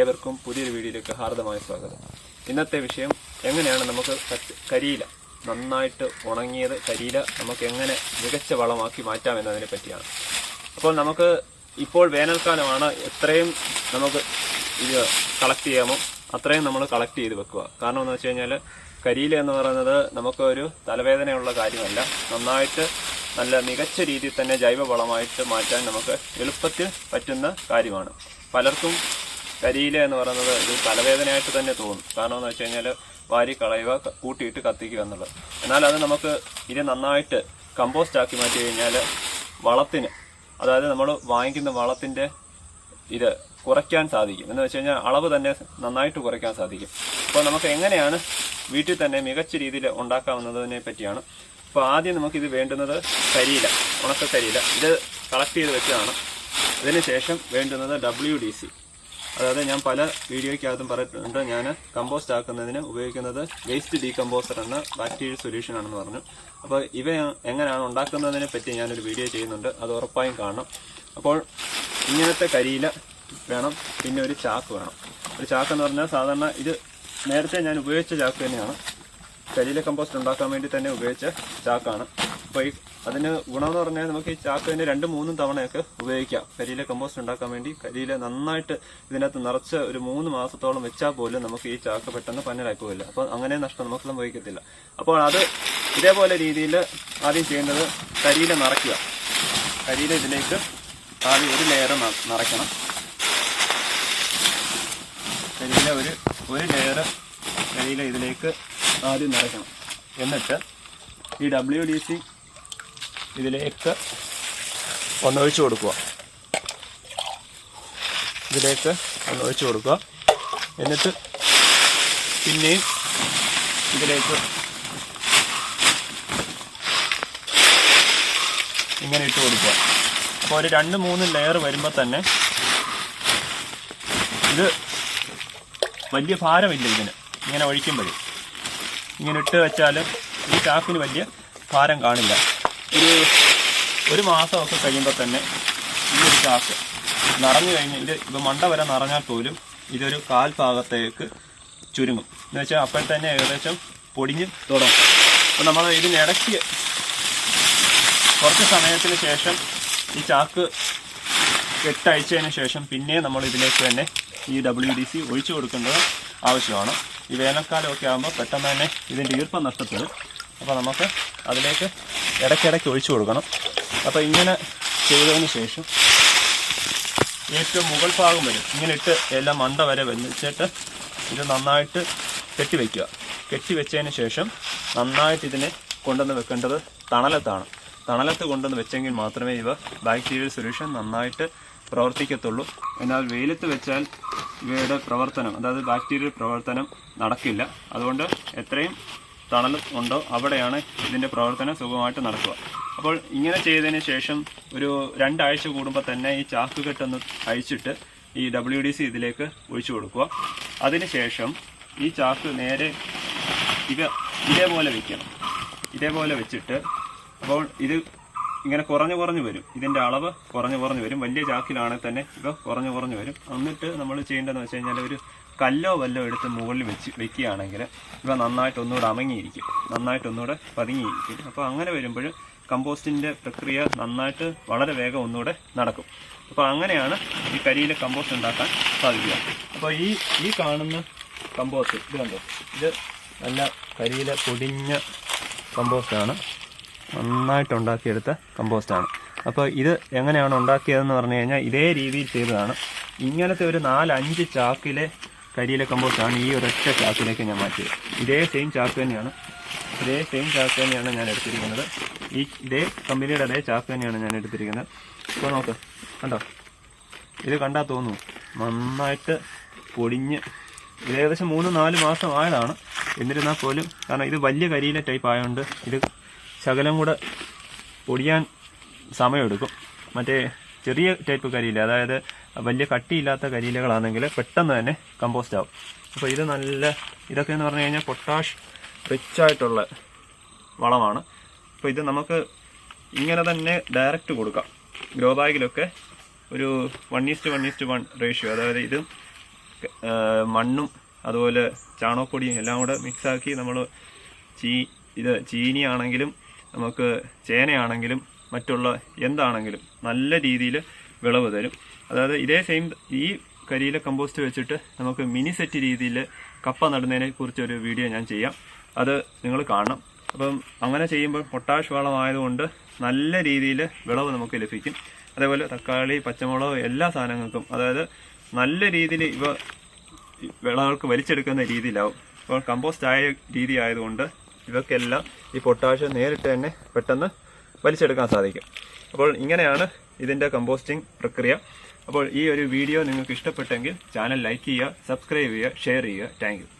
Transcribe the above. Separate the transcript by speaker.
Speaker 1: ഏവർക്കും പുതിയൊരു വീഡിയോയിലേക്ക് ഹാർദമായ സ്വാഗതം. ഇന്നത്തെ വിഷയം എങ്ങനെയാണ് നമുക്ക് കരിയില നന്നായിട്ട് ഉണങ്ങിയത് കരിയില നമുക്ക് എങ്ങനെ മികച്ച വളമാക്കി മാറ്റാം എന്നതിനെ പറ്റിയാണ്. അപ്പോൾ നമുക്ക് ഇപ്പോൾ വേനൽക്കാലമാണ് എത്രയും നമുക്ക് ഇത് കളക്ട് ചെയ്യാമോ? അത്രയും നമ്മൾ കളക്ട് ചെയ്ത് വെക്കുക. കാരണം എന്ന് വെച്ച് കഴിഞ്ഞാൽ കരിയില എന്ന് പറയുന്നത് നമുക്ക് ഒരു തലവേദനയുള്ള കാര്യമല്ല. നന്നായിട്ട് നല്ല മികച്ച രീതിയിൽ തന്നെ ജൈവവളമായിട്ട് മാറ്റാൻ നമുക്ക് എളുപ്പത്തിൽ പറ്റുന്ന കാര്യമാണ്. പലർക്കും കരിയില എന്ന് പറയുന്നത് ഒരു തലവേദനയായിട്ട് തന്നെ തോന്നും. കാരണം എന്ന് വെച്ച് കഴിഞ്ഞാൽ വാരി കളയുക കൂട്ടിയിട്ട് കത്തിക്കുക എന്നുള്ളത്. എന്നാൽ അത് നമുക്ക് ഇത് നന്നായിട്ട് കമ്പോസ്റ്റ് ആക്കി മാറ്റി കഴിഞ്ഞാൽ വളത്തിന് അതായത് നമ്മൾ വാങ്ങിക്കുന്ന വളത്തിന്റെ ഇത് കുറയ്ക്കാൻ സാധിക്കും. എന്ന് വെച്ച് കഴിഞ്ഞാൽ അളവ് തന്നെ നന്നായിട്ട് കുറയ്ക്കാൻ സാധിക്കും. അപ്പോൾ നമുക്ക് എങ്ങനെയാണ് വീട്ടിൽ തന്നെ മികച്ച രീതിയിൽ ഉണ്ടാക്കാവുന്നതിനെ പറ്റിയാണ്. അപ്പോൾ ആദ്യം നമുക്കിത് വേണ്ടുന്നത് കരിയില ഉണക്ക കരിയില ഇത് കളക്ട് ചെയ്ത് വെച്ചതാണ്. അതിനുശേഷം ശേഷം വേണ്ടുന്നത് ഡബ്ല്യു ഡി സി അതായത് ഞാൻ പല വീഡിയോയ്ക്കകത്തും പറഞ്ഞിട്ടുണ്ട്. ഞാൻ കമ്പോസ്റ്റ് ആക്കുന്നതിന് ഉപയോഗിക്കുന്നത് വേസ്റ്റ് ഡീകമ്പോസർ എന്ന ബാക്ടീരിയൽ സൊല്യൂഷൻ ആണെന്ന് പറഞ്ഞു. അപ്പോൾ ഇവ എങ്ങനെയാണ് ഉണ്ടാക്കുന്നതിനെ പറ്റി ഞാനൊരു വീഡിയോ ചെയ്യുന്നുണ്ട്. അത് ഉറപ്പായും കാണണം. അപ്പോൾ ഇങ്ങനത്തെ കരിയില വേണം. പിന്നെ ഒരു ചാക്ക് വേണം. ഒരു ചാക്ക് എന്ന് പറഞ്ഞാൽ സാധാരണ ഇത് നേരത്തെ ഞാൻ ഉപയോഗിച്ച ചാക്ക് തന്നെയാണ്. കരിയില കമ്പോസ്റ്റ് ഉണ്ടാക്കാൻ വേണ്ടി തന്നെ ഉപയോഗിച്ച ചാക്കാണ്. അപ്പോൾ ഈ അതിന് ഗുണമെന്ന് പറഞ്ഞാൽ നമുക്ക് ഈ ചാക്കിന് രണ്ട് മൂന്നും തവണയൊക്കെ ഉപയോഗിക്കാം. കരിയിലെ കമ്പോസ്റ്റ് ഉണ്ടാക്കാൻ വേണ്ടി കരിയില നന്നായിട്ട് ഇതിനകത്ത് നിറച്ച് ഒരു മൂന്ന് മാസത്തോളം വെച്ചാൽ പോലും നമുക്ക് ഈ ചാക്ക് പെട്ടെന്ന് പന്നലായി അപ്പോൾ അങ്ങനെ നഷ്ടം നമുക്ക് സംഭവിക്കത്തില്ല അപ്പോൾ അത് ഇതേപോലെ രീതിയിൽ ആദ്യം ചെയ്യുന്നത് കരിയില നിറയ്ക്കുക. കരിയില ഇതിലേക്ക് ആദ്യം ഒരു ലെയർ നിറയ്ക്കണം. കരിയില ഒരു ഒരു ലെയർ കരിയില ഇതിലേക്ക് ആദ്യം നിറയ്ക്കണം. എന്നിട്ട് ഈ ഡബ്ല്യു ഡി സി ഇതിലേക്ക് ഒന്ന് ഒഴിച്ചു കൊടുക്കുക. ഇതിലേക്ക് ഒന്ന് ഒഴിച്ചു കൊടുക്കുക. എന്നിട്ട് പിന്നെയും ഇതിലേക്ക് ഇങ്ങനെ ഇട്ട് കൊടുക്കുക. അപ്പോൾ ഒരു രണ്ട് മൂന്ന് ലെയർ വരുമ്പോൾ തന്നെ ഇത് വലിയ ഭാരമില്ല ഇതിന്. ഇങ്ങനെ ഒഴിക്കുമ്പോഴേ. ഇങ്ങനെ ഇട്ട് വെച്ചാൽ ഈ ചാക്കിന് വലിയ ഭാരം കാണില്ല. ഒരു ഒരു മാസമൊക്കെ കഴിയുമ്പോൾ തന്നെ ഈ ഒരു ചാക്ക് നിറഞ്ഞു കഴിഞ്ഞ് ഇത് ഇപ്പോൾ മണ്ട വരെ നിറഞ്ഞാൽ പോലും ഇതൊരു കാൽ ഭാഗത്തേക്ക് ചുരുങ്ങും. എന്ന് വെച്ചാൽ അപ്പോൾ തന്നെ ഏകദേശം പൊടിഞ്ഞ് തുടങ്ങും. അപ്പോൾ നമ്മൾ ഇതിനിടയ്ക്ക് കുറച്ച് സമയത്തിന് ശേഷം ഈ ചാക്ക് കെട്ടയച്ചതിന് ശേഷം പിന്നെ നമ്മൾ ഇതിലേക്ക് തന്നെ ഈ ഡബ്ല്യു ഡി സി ഒഴിച്ചു കൊടുക്കേണ്ടത് ആവശ്യമാണ്. ഈ വേനൽക്കാലമൊക്കെ ആകുമ്പോൾ പെട്ടെന്ന് തന്നെ ഇതിന്റെ ഈർപ്പം നഷ്ടപ്പെടും. അപ്പോൾ നമുക്ക് അതിലേക്ക് ഇടയ്ക്കിടയ്ക്ക് ഒഴിച്ചു കൊടുക്കണം. അപ്പോൾ ഇങ്ങനെ ചെയ്തതിന് ശേഷം ഏറ്റവും മുകൾ ഭാഗം വരും ഇങ്ങനെ ഇട്ട് എല്ലാം മണ്ട വരെ വെച്ചിട്ട് ഇത് നന്നായിട്ട് കെട്ടിവെക്കുക കെട്ടിവെച്ചതിന് ശേഷം നന്നായിട്ട് ഇതിനെ കൊണ്ടുവന്ന് വെക്കേണ്ടത് തണലത്താണ്. തണലത്ത് കൊണ്ടുവന്ന് വെച്ചെങ്കിൽ മാത്രമേ ഇവ ബാക്ടീരിയൽ സൊല്യൂഷൻ നന്നായിട്ട് പ്രവർത്തിക്കത്തുള്ളൂ. എന്നാൽ വെയിലത്ത് വെച്ചാൽ ഇവയുടെ പ്രവർത്തനം അതായത് ബാക്ടീരിയൽ പ്രവർത്തനം നടക്കില്ല. അതുകൊണ്ട് എത്രയും തണൽ ഉണ്ടോ? അവിടെയാണ് ഇതിന്റെ പ്രവർത്തനം സുഖമായിട്ട് നടക്കുക. അപ്പോൾ ഇങ്ങനെ ചെയ്തതിന് ശേഷം ഒരു രണ്ടാഴ്ച കൂടുമ്പോൾ തന്നെ ഈ ചാക്ക് കെട്ടൊന്ന് അഴിച്ചിട്ട് ഈ ഡബ്ല്യു ഡി സി ഇതിലേക്ക് ഒഴിച്ചു കൊടുക്കുക. അതിനുശേഷം ഈ ചാക്ക് നേരെ ഇവ ഇതേപോലെ വെക്കണം. ഇതേപോലെ വെച്ചിട്ട് അപ്പോൾ ഇത് ഇങ്ങനെ കുറഞ്ഞു കുറഞ്ഞു വരും. ഇതിന്റെ അളവ് കുറഞ്ഞു കുറഞ്ഞു വരും. വലിയ ചാക്കിലാണെങ്കിൽ തന്നെ ഇവ കുറഞ്ഞു കുറഞ്ഞു വരും. എന്നിട്ട് നമ്മൾ ചെയ്യേണ്ടതെന്ന് വെച്ച് കഴിഞ്ഞാൽ ഒരു കല്ലോ വല്ലോ എടുത്ത് മുകളിൽ വെച്ച് വെക്കുകയാണെങ്കിൽ ഇവ നന്നായിട്ട് ഒന്നുകൂടെ അമങ്ങിയിരിക്കും. നന്നായിട്ട് ഒന്നുകൂടെ പതുങ്ങിയിരിക്കും. അപ്പോൾ അങ്ങനെ വരുമ്പോൾ കമ്പോസ്റ്റിന്റെ പ്രക്രിയ നന്നായിട്ട് വളരെ വേഗം ഒന്നുകൂടെ നടക്കും. അപ്പോൾ അങ്ങനെയാണ് ഈ കരിയിൽ കമ്പോസ്റ്റ് ഉണ്ടാക്കാൻ സാധിക്കുക. അപ്പോൾ ഈ ഈ കാണുന്ന കമ്പോസ്റ്റ് ഇത് കണ്ടോ? ഇത് നല്ല കരിയിലെ പൊടിഞ്ഞ കമ്പോസ്റ്റാണ്. നന്നായിട്ട് ഉണ്ടാക്കിയെടുത്ത കമ്പോസ്റ്റാണ്. അപ്പോൾ ഇത് എങ്ങനെയാണ് ഉണ്ടാക്കിയതെന്ന് പറഞ്ഞു കഴിഞ്ഞാൽ ഇതേ രീതിയിൽ ചെയ്തതാണ്. ഇങ്ങനത്തെ ഒരു നാലഞ്ച് ചാക്കിലെ കരിയില കമ്പോസ്റ്റാണ് ഈ ഒരൊറ്റ ചാക്കിലേക്ക് ഞാൻ മാറ്റിയത്. ഇതേ സെയിം ചാക്ക് തന്നെയാണ് ഇതേ സെയിം ചാക്ക് തന്നെയാണ് ഞാൻ എടുത്തിരിക്കുന്നത്. ഈ ഇതേ കമ്പനിയുടെ അതേ ചാക്ക് തന്നെയാണ് ഞാൻ എടുത്തിരിക്കുന്നത്. ഇപ്പോൾ നോക്ക് കണ്ടോ? ഇത് കണ്ടാൽ തോന്നുന്നു നന്നായിട്ട് പൊടിഞ്ഞ് ഇത് ഏകദേശം മൂന്ന് നാല് മാസം ആയതാണ്. എന്നിരുന്നാൽ പോലും കാരണം ഇത് വലിയ കരിയില ടൈപ്പ് ആയതുകൊണ്ട് ഇത് ശകലം കൂടെ പൊടിയാൻ സമയമെടുക്കും. മറ്റേ ചെറിയ ടൈപ്പ് കരിയില്ല അതായത് വലിയ കട്ടിയില്ലാത്ത കരിയിലകളാണെങ്കിൽ പെട്ടെന്ന് തന്നെ കമ്പോസ്റ്റ് ആവും. അപ്പോൾ ഇത് നല്ല ഇതൊക്കെ എന്ന് പറഞ്ഞു കഴിഞ്ഞാൽ പൊട്ടാഷ് റിച്ച് ആയിട്ടുള്ള വളമാണ്. അപ്പോൾ ഇത് നമുക്ക് ഇങ്ങനെ തന്നെ ഡയറക്റ്റ് കൊടുക്കാം. ഗ്രോ ബാഗിലൊക്കെ ഒരു one is to one is to one ratio അതായത് ഇത് മണ്ണും അതുപോലെ ചാണകപ്പൊടിയും എല്ലാം കൂടെ മിക്സാക്കി നമ്മൾ ചീ ഇത് ചീനിയാണെങ്കിലും നമുക്ക് ചേനയാണെങ്കിലും മറ്റുള്ള എന്താണെങ്കിലും നല്ല രീതിയിൽ വിളവ് തരും. അതായത് ഇതേ സെയിം ഈ കരിയിലെ കമ്പോസ്റ്റ് വെച്ചിട്ട് നമുക്ക് മിനി സെറ്റ് രീതിയിൽ കപ്പ നടുന്നതിനെ കുറിച്ചൊരു വീഡിയോ ഞാൻ ചെയ്യാം. അത് നിങ്ങൾ കാണണം. അപ്പം അങ്ങനെ ചെയ്യുമ്പോൾ പൊട്ടാഷ് വളമായതുകൊണ്ട് നല്ല രീതിയിൽ വിളവ് നമുക്ക് ലഭിക്കും. അതേപോലെ തക്കാളി പച്ചമുളക് എല്ലാ സാധനങ്ങൾക്കും. അതായത് നല്ല രീതിയിൽ ഇവ വിളകൾക്ക് വലിച്ചെടുക്കുന്ന രീതിയിലാവും. അപ്പോൾ കമ്പോസ്റ്റ് ആയ രീതി ആയതുകൊണ്ട് ഇവക്കെല്ലാം ഈ പൊട്ടാഷ് നേരിട്ട് തന്നെ പെട്ടെന്ന് വലിച്ചെടുക്കാൻ സാധിക്കും. അപ്പോൾ ഇങ്ങനെയാണ് ഇതിന്റെ കമ്പോസ്റ്റിംഗ് പ്രക്രിയ. അപ്പോൾ ഈ ഒരു വീഡിയോ നിങ്ങൾക്ക് ഇഷ്ടപ്പെട്ടെങ്കിൽ ചാനൽ ലൈക്ക് ചെയ്യുക സബ്സ്ക്രൈബ് ചെയ്യുക ഷെയർ ചെയ്യുക. താങ്ക്